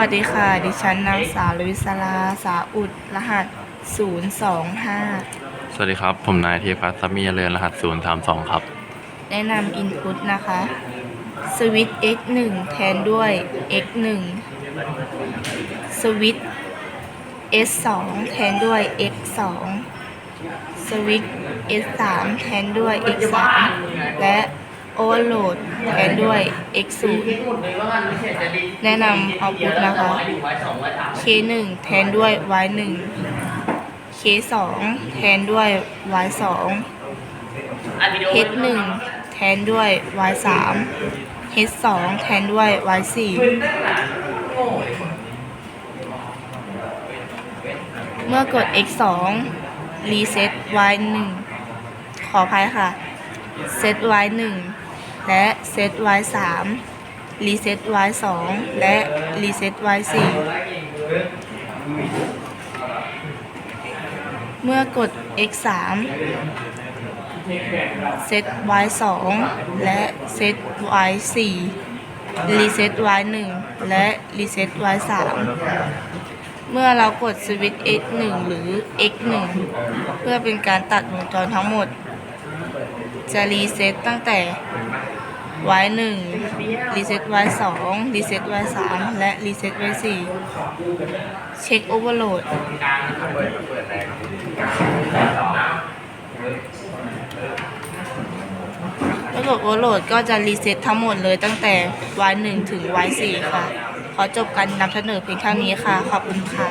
วัสดีค่ะ ดิฉันนางสาวลวิศราสาอุด รหัส 025 สวัสดีครับ ผมนายเทพัฒน์ซัมมีเจริญรหัส 032 ครับ แนะนำ Input นะคะ สวิตช์ x1 แทนด้วย x1 สวิตช์ s2 แทนด้วย x2 สวิตช์ s3 แทนด้วย x3 และ โอเวอร์โหลดแทนด้วย x0 แนะนำเอาพุทนะคะ k1 แทนด้วย y1 k2 แทนด้วย y2 h1 แทนด้วย y3 h2 แทนด้วย y4 เมื่อกด x2 reset y1 ขออภัยค่ะ set y1 และ set y3 reset y2 และ reset y4 เมื่อกด x3 เซต y 2และเซต y 4รีเซต y 1และรีเซต y 3เมื่อเรากดสวิตช์ x 1หรือ x 1เพื่อเป็นการตัดวงจรทั้งหมด จะรีเซ็ตตั้งแต่ y 1รีเซ็ต y 2รีเซ็ต y 3และรีเซ็ต y 4เช็คโอเวอร์โหลดเมื่อกดโอเวอร์โหลดก็จะรีเซ็ตทั้งหมดเลยตั้งแต่ y 1ถึง y 4ค่ะ ขอจบการนำเสนอเพียงเท่านี้ค่ะ ขอบคุณค่ะ